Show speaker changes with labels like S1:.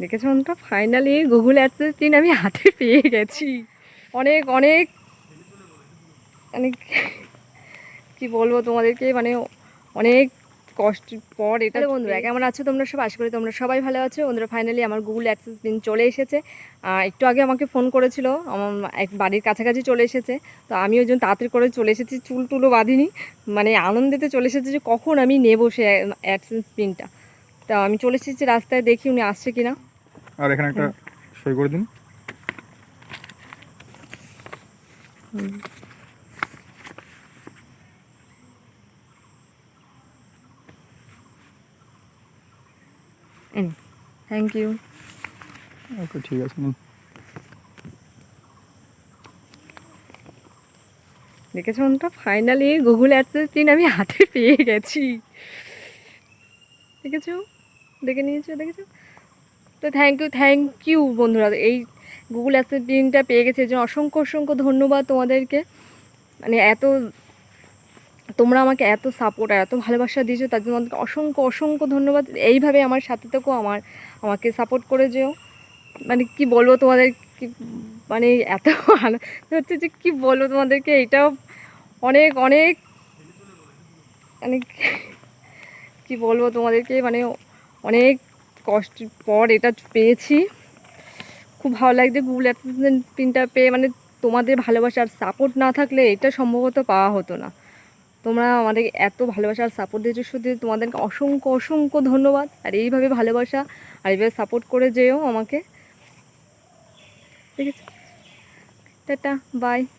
S1: দেখেছ বন্ধুরা finally Google AdSense pin আমি হাতে পেয়ে গেছি। অনেক অনেক অনেক কি বলব তোমাদেরকে? মানে অনেক কষ্ট পর এটা বন্ধুরা কেমন আছো তোমরা সব? আশা করি তোমরা সবাই ভালো আছো। বন্ধুরা ফাইনালি আমার গুগল অ্যাক্সেস দিন চলে এসেছে। একটু আগে আমাকে ফোন করেছিল। আমার এক বাড়ির কাছাকাছি চলে এসেছে। তো আমি ওই জন্য তাড়াতাড়ি করে চলে এসেছি। চুল টুলও বাঁধিনি। মানে আনন্দেতে চলে এসেছে যে কখন আমি নেব সে অ্যাডসেন্স পিনটা তা আমি চলে এসেছি রাস্তায় দেখি উনি আসছে কিনা।
S2: আর এখানে একটা সই করে দিন।
S1: থ্যাংক ইউ
S2: ওকে ঠিক আছে নিন।
S1: দেখেছ বন্ধুরা ফাইনালি গুগল অ্যাডসেন্স পিন আমি হাতে পেয়ে গেছি। দেখেছ? দেখে নিয়েছো? দেখেছ? তো থ্যাংক ইউ থ্যাংক ইউ বন্ধুরা। এই গুগল পিনটা পেয়ে গেছে। জন্য অসংখ্য অসংখ্য ধন্যবাদ তোমাদেরকে। মানে এত, তোমরা আমাকে এত সাপোর্ট আর এত ভালোবাসা দিয়েছ, তার জন্য তোমাদেরকে অসংখ্য অসংখ্য ধন্যবাদ। এইভাবে আমার সাথে থেকেও আমার, আমাকে সাপোর্ট করে যেও। মানে কি বলব তোমাদের কি মানে এত ভালো হচ্ছে যে কী বলব তোমাদেরকে, এটাও অনেক অনেক মানে কি বলব তোমাদেরকে মানে অনেক কষ্ট পর এটা পেয়েছি। খুব ভালো লাগছে গুগল অ্যাসিস্ট্যান্ট পিনটা পেয়ে মানে তোমাদের ভালোবাসার সাপোর্ট না থাকলে এটা সম্ভবত পাওয়া হতো না। তোমরা আমাদের এত ভালোবাসা আর সাপোর্ট দিয়েছ, শুধু তোমাদেরকে অসংখ্য অসংখ্য ধন্যবাদ। আর এইভাবে ভালোবাসা আর এইভাবে সাপোর্ট করে যেও আমাকে। ঠিক আছে? Tata bye